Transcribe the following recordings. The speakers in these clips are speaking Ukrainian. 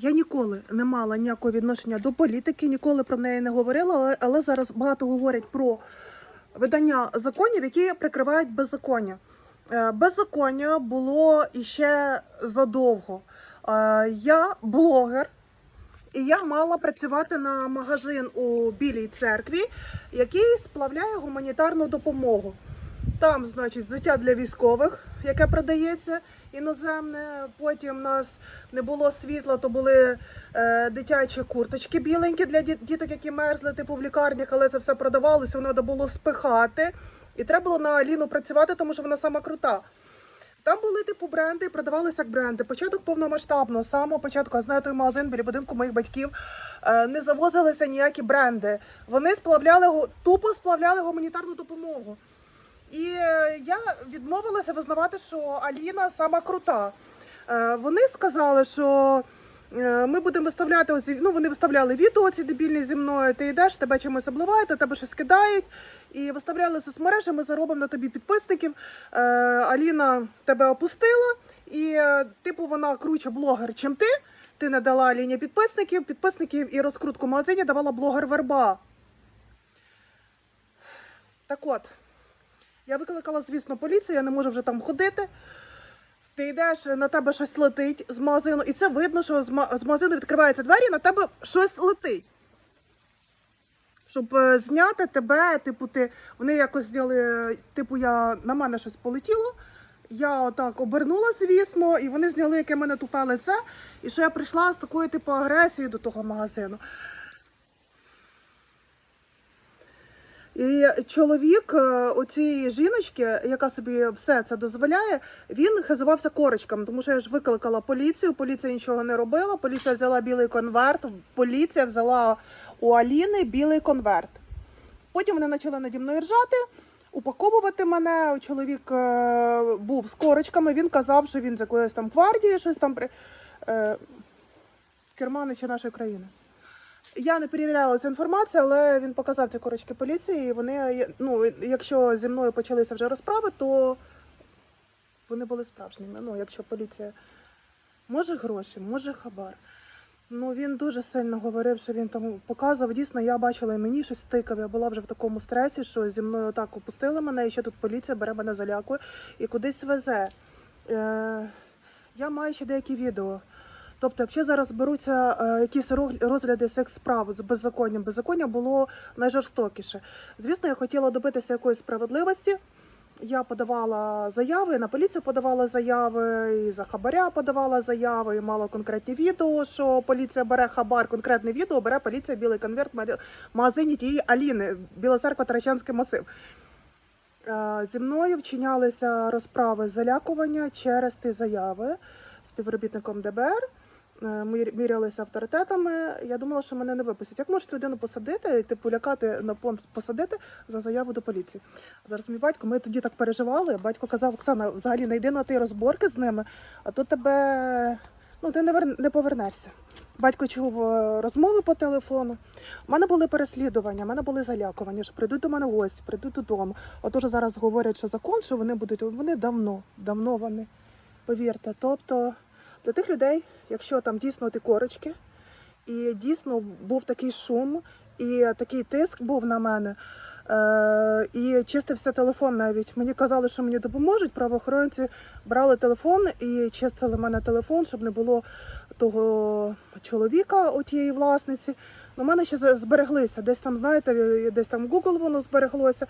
Я ніколи не мала ніякого відношення до політики, ніколи про неї не говорила, але, але зараз багато говорять про видання законів, які прикривають беззаконня. Е, Беззаконня було іще задовго. Е, Я блогер, і я мала працювати на магазин у Білій церкві, який сплавляє гуманітарну допомогу. Там, значить, взуття для військових, яке продається іноземне. Потім у нас не було світла, то були е, дитячі курточки біленькі для діт- діток, які мерзли, типу в лікарнях, але це все продавалося, воно треба було спихати. І треба було на Аліну працювати, тому що вона сама крута. Там були типу бренди, і продавалися як бренди. Початок повномасштабно, з самого початку, я знаю той магазин біля будинку моїх батьків. е, Не завозилися ніякі бренди. Вони сплавляли тупо сплавляли гуманітарну допомогу. І е, я відмовилася визнавати, що Аліна сама крута. Е, Вони сказали, що е, ми будемо виставляти оці, ну вони виставляли відео ці дебільні зі мною. Ти йдеш, тебе чимось обливають, тебе щось кидають. І виставляли в соцмережі, ми заробимо на тобі підписників. Аліна тебе опустила, і типу вона круче блогер, чим ти. Ти не дала Аліні підписників, підписників і розкрутку в магазині давала блогер Верба. Так от, я викликала, звісно, поліцію, я не можу вже там ходити. Ти йдеш, на тебе щось летить з магазину, і це видно, що з магазину відкриваються двері, на тебе щось летить. Щоб е, зняти тебе, типу, ти вони якось зняли, типу, я на мене щось полетіло. Я отак обернула, звісно, і вони зняли, яке мене тупе лице, і що я прийшла з такою типу агресією до того магазину. І чоловік е, оцієї жіночки, яка собі все це дозволяє, він хизувався корочками, тому що я ж викликала поліцію, поліція нічого не робила, поліція взяла білий конверт, поліція взяла у Аліни білий конверт. Потім вони почали наді мною ржати, упаковувати мене. Чоловік е, був з корочками, він казав, що він з якоїсь там гвардії, щось там при е, керманича нашої країни. Я не перевіряла цю інформацію, але він показав ці корочки поліції. І вони, ну, якщо зі мною почалися вже розправи, то вони були справжніми. Ну, якщо поліція може гроші, може хабар. Ну він дуже сильно говорив, що він там показував. Дійсно, я бачила і мені щось тикав. Я була вже в такому стресі, що зі мною так опустили мене, і ще тут поліція бере мене залякує і кудись везе. Е, я маю ще деякі відео. Тобто, якщо зараз беруться е, якісь розгляди секс справ з беззаконням, беззаконня було найжорстокіше. Звісно, я хотіла добитися якоїсь справедливості. Я подавала заяви, на поліцію подавала заяви, і за хабаря подавала заяви, і мала конкретні відео, що поліція бере хабар, конкретне відео бере поліція білий конверт в магазині тієї Аліни, Біла церква Таращанський масив. Е, Зі мною вчинялися розправи залякування через ті заяви співробітником ДБР. Е, мірялися авторитетами. Я думала, що мене не випустять. Як можуть людину посадити, типу лякати на понт посадити за заяву до поліції? Зараз мій батько, ми тоді так переживали. Батько казав, Оксана, взагалі не йди на ті розборки з ними, а то тебе ну ти не вер... не повернешся. Батько чув е, розмови по телефону. У мене були переслідування, у мене були залякування, що прийдуть до мене гості, прийдуть додому. Отож зараз говорять, що закон, що вони будуть, вони давно, давно вони. Повірте. Тобто для тих людей, якщо там дійсно ті корочки, і дійсно був такий шум, і такий тиск був на мене. Е, і чистився телефон навіть. Мені казали, що мені допоможуть. Правоохоронці брали телефон і чистили мене телефон, щоб не було того чоловіка, у тієї власниці. У мене ще збереглися. Десь там, знаєте, десь там Google воно збереглося.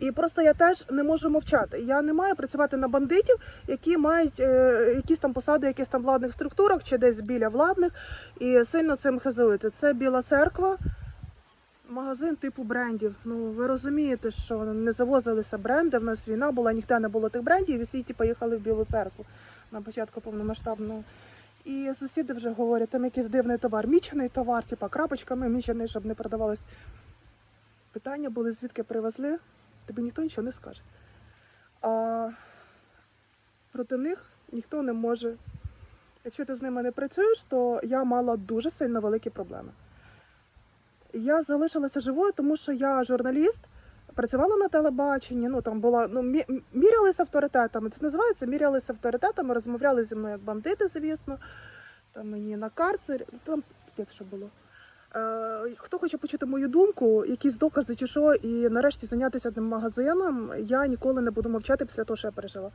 І просто я теж не можу мовчати. Я не маю працювати на бандитів, які мають е, якісь там посади, в якихось там владних структурах чи десь біля владних, і сильно цим хизуються. Це Біла церква, магазин типу брендів. Ну ви розумієте, що не завозилися бренди. В нас війна була, ніде не було тих брендів, і всі ті поїхали в Білу церкву на початку повномасштабного. І сусіди вже говорять, там якийсь дивний товар, мічений товар, типа крапочками мічений, щоб не продавались. Питання були, звідки привезли, тобі ніхто нічого не скаже. А проти них ніхто не може. Якщо ти з ними не працюєш, то я мала дуже сильно великі проблеми. Я залишилася живою, тому що я журналіст, працювала на телебаченні, ну там була, ну, мі- мірялися авторитетами. Це називається мірялися авторитетами, розмовляли зі мною як бандити, звісно. там мені на карцер, там п'ять що було. Е, хто хоче почути мою думку, якісь докази чи що, і нарешті зайнятися тим магазином, я ніколи не буду мовчати після того, що я пережила.